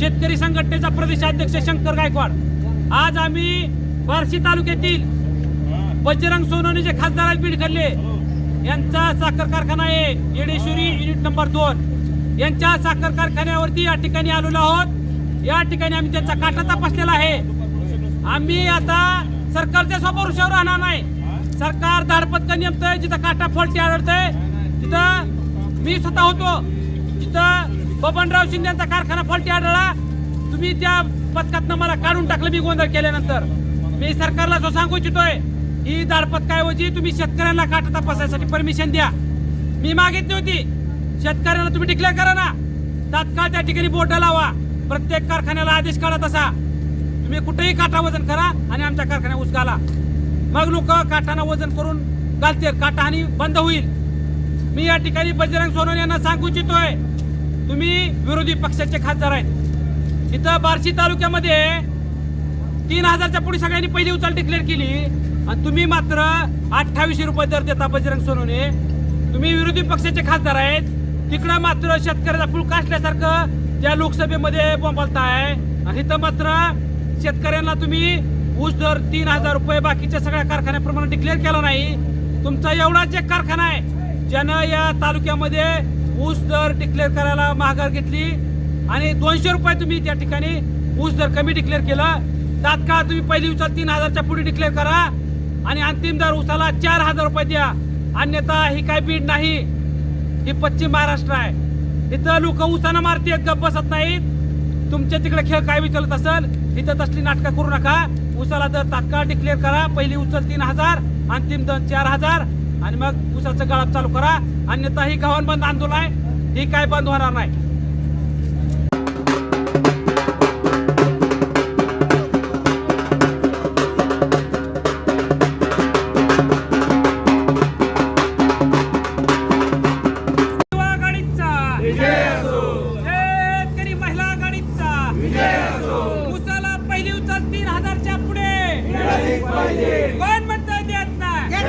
शेतकरी संघटनेचा प्रदेशाध्यक्ष शंकर गायकवाड. आज आम्ही बार्शी तालुक्यातील बजरंग सोनवणे जे खासदार आहेत खाल्ले यांचा साखर कारखाना आहे येडेश्वरी युनिट नंबर दोन. यांच्या साखर कारखान्यावरती या ठिकाणी आलेलो आहोत. या ठिकाणी आम्ही त्यांचा काटा तपासलेला आहे. आम्ही आता सरकारच्या स्वभरोशावर राहणार नाही. सरकार धाडपत्क नेमतंय जिथं काटा फॉल्टी आढळतंय तिथं मी स्वतः होतो. जिथं बबनराव शिंदे यांचा कारखाना फॉल्टी आढळला. तुम्ही त्या पथकातनं मला काढून टाकलं मी गोंधळ केल्यानंतर. मी सरकारला जो सांगू इच्छितोय ही दाडपत्काऐवजी तुम्ही शेतकऱ्यांना काटा तपासायसाठी परमिशन द्या. मी मागितली होती. शेतकऱ्यांना तुम्ही डिक्लेअर करा ना. तात्काळ त्या ठिकाणी बोर्ड लावा. प्रत्येक कारखान्याला आदेश काढा तसा. तुम्ही कुठेही काटा वजन करा आणि आमच्या कारखान्यात ऊस घाला. मग लोक काठानं वजन करून घालतील. काटा आणि बंद होईल. मी या ठिकाणी बजरंग सोनवणे यांना सांगू इच्छितोय. तुम्ही विरोधी पक्षाचे खासदार आहेत. इथं बार्शी तालुक्यामध्ये तीन हजारच्या पुढे सगळ्यांनी पहिली उचल डिक्लेअर केली. आणि तुम्ही मात्र अठ्ठावीसशे रुपये दर देता बजरंग सोनवणे. तुम्ही विरोधी पक्षाचे खासदार आहेत. तिकडं मात्र शेतकऱ्याचा फुल कासल्यासारखं त्या लोकसभेमध्ये बोंबलताय. आणि इथं मात्र शेतकऱ्यांना तुम्ही ऊस दर तीन हजार रुपये बाकीच्या सगळ्या कारखान्याप्रमाणे डिक्लेअर केला नाही. तुमचा एवढाच एक कारखाना आहे ज्यानं या तालुक्यामध्ये ऊस दर डिक्लेअर करायला माघार घेतली आणि दोनशे रुपये तुम्ही त्या ठिकाणी ऊस दर कमी डिक्लेअर केलं. तात्काळ तुम्ही पहिली उचल तीन हजारच्या पुढे डिक्लेअर करा आणि अंतिम दर उसाला चार हजार रुपये द्या. अन्यथा ही काय बीड नाही ही पश्चिम महाराष्ट्र आहे. इथं लोक उसानं मारतीत गप्प बसत नाहीत. तुमच्या तिकडे खेळ काय विचारत असेल इथं तसली नाटकं करू नका. उसाला दर तात्काळ डिक्लेअर करा. पहिली उचल तीन हजार अंतिम दर चार हजार. आणि मग उसाचं गळप चालू करा. अन्यथा ही गव्हाण बंद आंदोलन आहे. ही काय बंद होणार नाही. पहिली उचल तीन हजारच्या पुढे.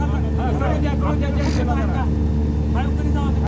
करून द्या करून द्या